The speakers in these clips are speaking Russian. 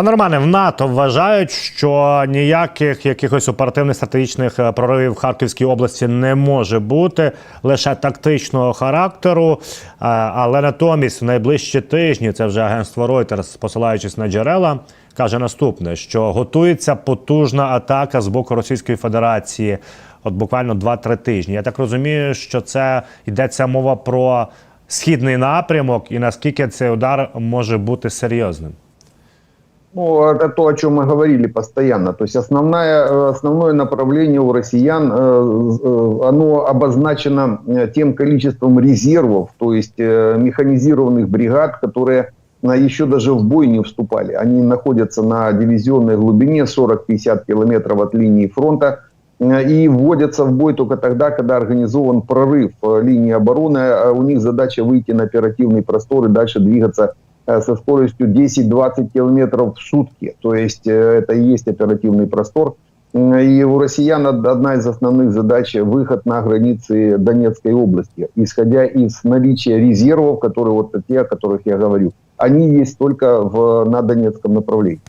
Пане Романе, в НАТО вважають, що ніяких якихось оперативних стратегічних е, проривів в Харківській області не може бути лише тактичного характеру. Е, Але натомість в найближчі тижні це вже агентство Reuters, посилаючись на джерела, каже наступне: що готується потужна атака з боку Російської Федерації. От буквально 2-3 тижні. Я так розумію, що це йдеться мова про східний напрямок, і наскільки цей удар може бути серйозним. Ну, это то, о чем мы говорили постоянно. То есть основное, э, основное направление у россиян, э, э, оно обозначено тем количеством резервов, то есть механизированных бригад, которые еще даже в бой не вступали. Они находятся на дивизионной глубине 40-50 километров от линии фронта и вводятся в бой только тогда, когда организован прорыв линии обороны. А У них задача выйти на оперативный простор и дальше двигаться со скоростью 10-20 километров в сутки. То есть э, это и есть оперативный простор. И у россиян од- одна из основных задач – выход на границы Донецкой области, исходя из наличия резервов, которые вот те, о которых я говорю. Они есть только в, на Донецком направлении.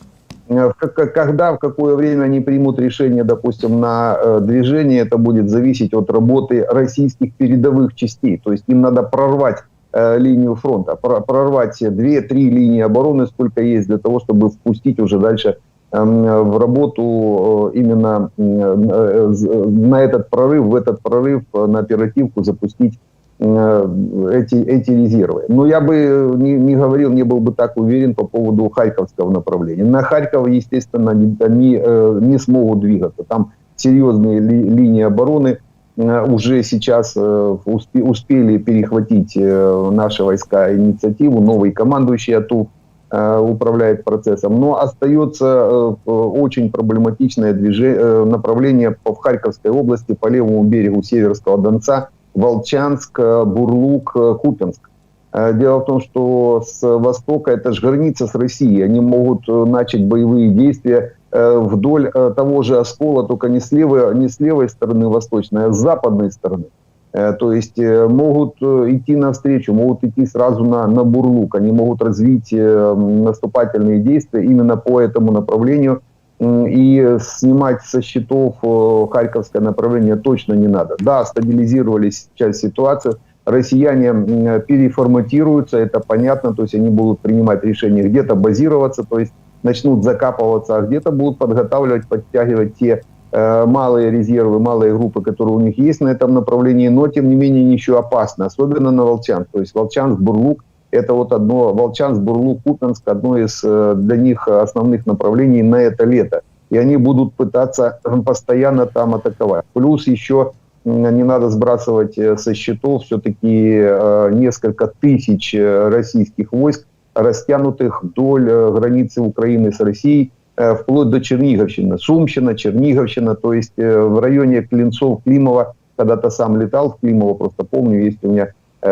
Э, Когда, в какое время они примут решение, допустим, на э, движение, это будет зависеть от работы российских передовых частей. То есть им надо прорвать э, линию фронта, про- прорвать 2-3 линии обороны, сколько есть, для того, чтобы впустить уже дальше эм, в работу э, именно э, на этот прорыв, в этот прорыв э, на оперативку запустить э, эти, эти резервы. Но я бы не, не говорил, не был бы так уверен по поводу Харьковского направления. На Харьков, естественно, они, э, не смогут двигаться. Там серьезные ли- линии обороны э, уже сейчас э, успе- успели перехватить э, наши войска инициативу. Новый командующий АТУ э, управляет процессом. Но остается э, э, очень проблематичное движение, направление в Харьковской области по левому берегу Северского Донца, Волчанск, э, Бурлук, э, Купенск. Э, Дело в том, что с востока это же граница с Россией. Они могут э, начать боевые действия э, вдоль э, того же оскола, только не с левой, не с левой стороны восточной, а с западной стороны. Э, То есть э, могут э, идти навстречу, могут идти сразу на, на Бурлук. Они могут развить э, наступательные действия именно по этому направлению. И снимать со счетов э, Харьковское направление точно не надо. Да, стабилизировались сейчас ситуацию. Россияне переформатируются, это понятно. То есть они будут принимать решение где-то базироваться, то есть начнут закапываться, а где-то будут подготавливать, подтягивать те э, малые резервы, малые группы, которые у них есть на этом направлении, но тем не менее они еще опасны, особенно на Волчанск. То есть Волчанск, Бурлук, это вот одно, Волчанск, Бурлук, Купенск, одно из э, для них основных направлений на это лето. И они будут пытаться постоянно там атаковать. Плюс еще не надо сбрасывать э, со счетов все-таки э, несколько тысяч э, российских войск, растянутых вдоль границы Украины с Россией, э, вплоть до Черниговщины, Сумщина, Черниговщина, то есть в районе Клинцов, Климова, когда-то сам летал в Климово, просто помню, есть у меня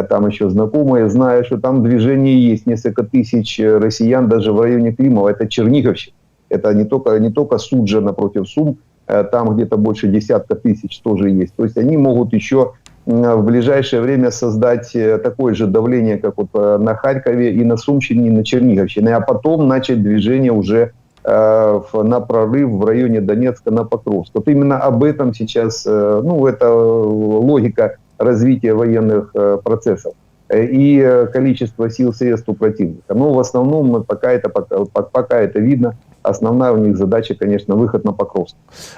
там еще знакомые, знаю, что там движение есть, несколько тысяч россиян даже в районе Климова, это Черниговщина, это не только, не только Суджа напротив Сум, там где-то больше десятка тысяч тоже есть, то есть они могут еще в ближайшее время создать э, такое же давление, как вот э, на Харькове и на Сумщине, и на Черниговщине, а потом начать движение уже э, на прорыв в районе Донецка на Покровск. Вот именно об этом сейчас, э, ну, это э, логика развития военных э, процессов э, и э, количество сил средств у противника. Но в основном пока это, пока, пока это видно, основная у них задача, конечно, выход на Покровск.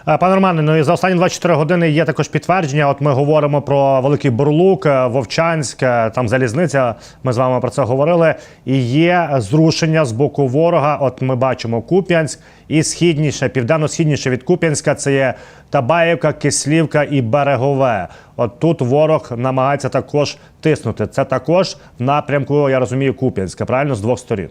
Е, Пане Романе, ну і за останні 24 години є також підтвердження. От ми говоримо про Великий Бурлук, е, Вовчанськ, е, там залізниця. Ми з вами про це говорили. І є зрушення з боку ворога. От ми бачимо Куп'янськ і східніше, південно-східніше від Куп'янська. Це є Табаївка, Кислівка і Берегове. От тут ворог намагається також тиснути. Це також в напрямку, я розумію, Куп'янська, правильно з двох сторін.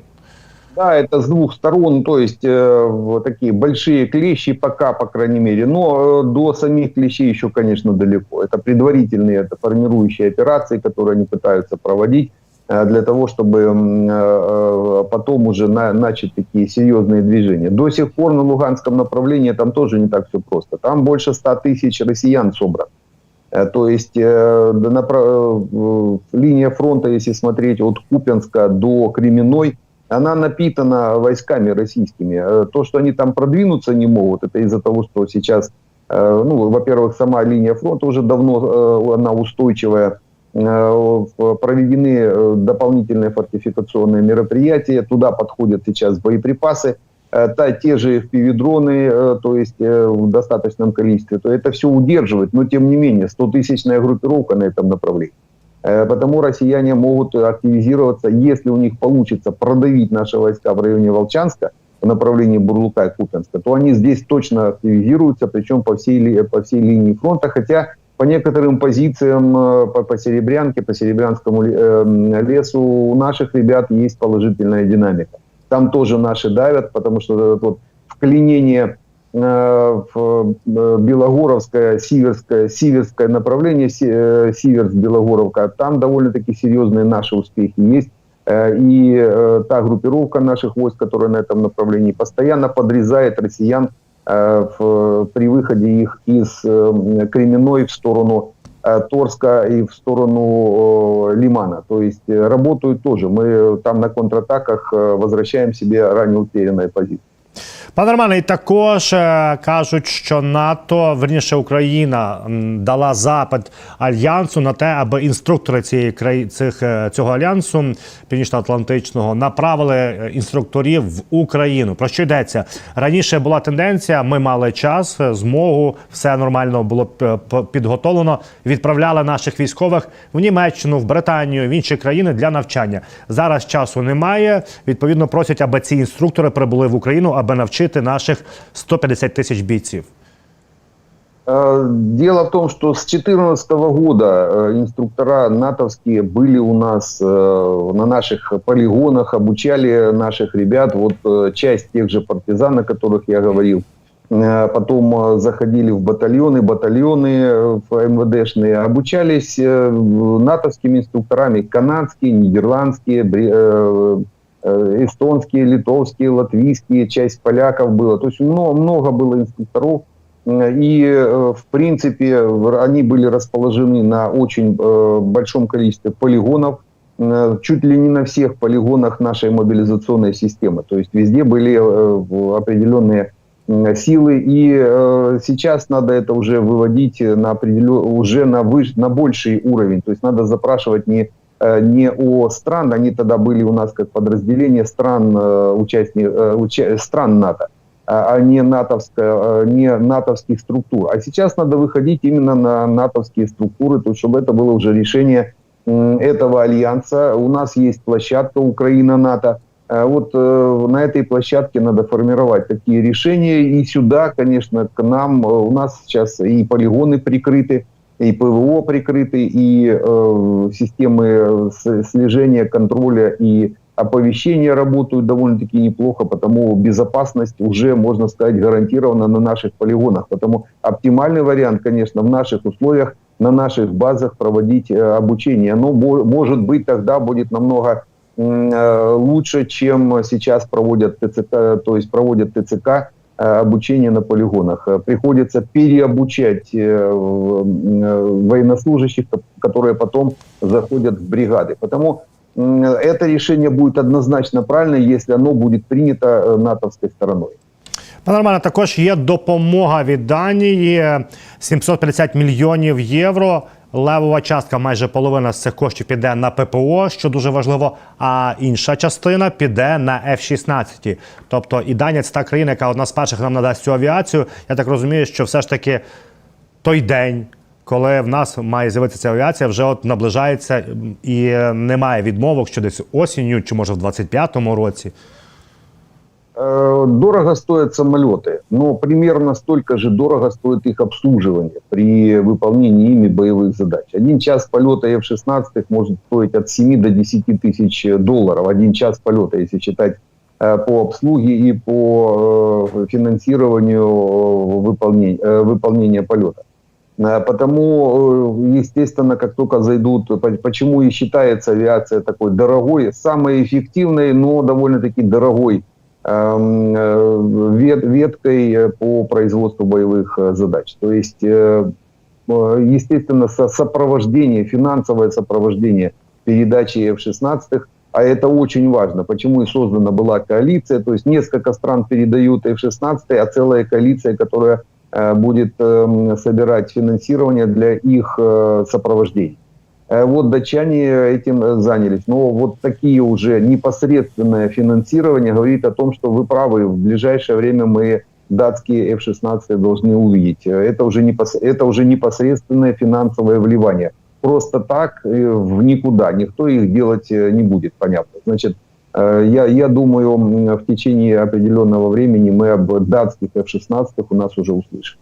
Да, это с двух сторон, то есть э, такие большие клещи пока, по крайней мере. Но э, до самих клещей еще, конечно, далеко. Это предварительные, это формирующие операции, которые они пытаются проводить э, для того, чтобы э, э, потом уже на- начать такие серьезные движения. До сих пор на Луганском направлении там тоже не так все просто. Там больше 100 тысяч россиян собрано. Э, То есть э, до напра- э, линия фронта, если смотреть от Купенска до Кременной, она напитана войсками российскими. Э, То, что они там продвинуться не могут, это из-за того, что сейчас, э, ну, во-первых, сама линия фронта уже давно э, она устойчивая, проведены дополнительные фортификационные мероприятия, туда подходят сейчас боеприпасы, та, те же FPV-дроны, то есть в достаточном количестве, то это все удерживает, но тем не менее 100-тысячная группировка на этом направлении. Э, Потому россияне могут активизироваться, если у них получится продавить наши войска в районе Волчанска, в направлении Бурлука и Купенска, то они здесь точно активизируются, причем по всей, по всей линии фронта, хотя по некоторым позициям, э, по, по Серебрянке, по Серебрянскому ле- э, лесу у наших ребят есть положительная динамика. Там тоже наши давят, потому что вот это вот вклинение Белогоровское, Сиверское, Сиверское направление, э, Сиверс, Белогоровка, там довольно-таки серьезные наши успехи есть. Э, И э, та группировка наших войск, которая на этом направлении постоянно подрезает россиян э, при выходе их из э, Кременной в сторону э, Торска и в сторону э, Лимана. То есть э, работают тоже. Мы там на контратаках э, возвращаем себе ранее утерянные позиции. Пане Романе, і також е, кажуть, що НАТО, верніше Україна, дала запит альянсу на те, аби інструктори цієї краї цих е, цього альянсу північно-атлантичного направили е, інструкторів в Україну. Про що йдеться раніше? Була тенденція. Ми мали час, змогу, все нормально було підготовлено. Відправляли наших військових в Німеччину, в Британію, в інші країни для навчання. Зараз часу немає. Відповідно, просять, аби ці інструктори прибули в Україну, аби навчити наших 150 тисяч бійців. Дело в том, что с 2014 года инструктора натовские были у нас на наших полигонах, обучали наших ребят. Вот часть тех же партизан, о которых я говорил, потом заходили в батальоны, батальоны э, в МВДшные, обучались э, натовскими инструкторами, канадские, нидерландские, э, эстонские, литовские, латвийские, часть поляков было. То есть много, много было инструкторов, Э, и, э, в принципе, они были расположены на очень э, большом количестве полигонов, э, чуть ли не на всех полигонах нашей мобилизационной системы. То есть везде были э, определенные силы, и э, сейчас надо это уже выводить на определен... уже на, выш... на больший уровень. То есть надо запрашивать не, э, не о стран, они тогда были у нас как подразделение стран, э, участни... э, уча- стран НАТО, а а не, натовская, э, не натовских структур. А сейчас надо выходить именно на натовские структуры, то чтобы это было уже решение этого альянса. У нас есть площадка Украина-НАТО. Э, Вот э, на этой площадке надо формировать такие решения. И сюда, конечно, к нам, э, у нас сейчас и полигоны прикрыты, и ПВО прикрыты, и э, системы с- слежения, контроля и оповещения работают довольно-таки неплохо, потому безопасность уже, можно сказать, гарантирована на наших полигонах. Потому оптимальный вариант, конечно, в наших условиях, на наших базах проводить э, обучение. Бо- может быть, тогда будет намного э, лучше, чем сейчас проводят ТЦК, то есть проводят ТЦК э, обучение на полигонах. Э, Приходится переобучать э, в- э, военнослужащих, ко- которые потом заходят в бригады. Потому м, это решение будет однозначно правильно, если оно будет принято э, натовской стороной. Пане Романе, також є допомога від Данії 750 мільйонів євро. Левова частка, майже половина з цих коштів піде на ППО, що дуже важливо. А інша частина піде на F-16. Тобто і Данія це та країна, яка одна з перших нам надасть цю авіацію. Я так розумію, що все ж таки той день, коли в нас має з'явитися авіація, вже от наближається і е, немає відмовок, що десь осінню, чи може в 25-му році. Э, Дорого стоят самолеты, но примерно столько же дорого стоит их обслуживание при выполнении ими боевых задач. Один час полета F-16 может стоить от 7 до 10 тысяч долларов. Один час полета, если считать э, по обслуге и по э, финансированию выполнения, выполнения полета. Потому, естественно, как только зайдут, по- почему и считается авиация такой дорогой, самой эффективной, но довольно-таки дорогой веткой э, по производству боевых э, задач. То есть, э, естественно, со- сопровождение, финансовое сопровождение передачи F-16 А это очень важно. Почему и создана была коалиция. То есть несколько стран передают F-16, а целая коалиция, которая будет э, собирать финансирование для их сопровождения. Э, Вот датчане этим э, занялись. Но вот такие уже непосредственное финансирование говорит о том, что вы правы, в ближайшее время мы датские F-16 должны увидеть. Э, Это уже, непос- это уже непосредственное финансовое вливание. Просто так э, в никуда. Никто их делать э, не будет, понятно. Значит, э, я, я думаю, в течение определенного времени мы об датских F-16 у нас уже услышим.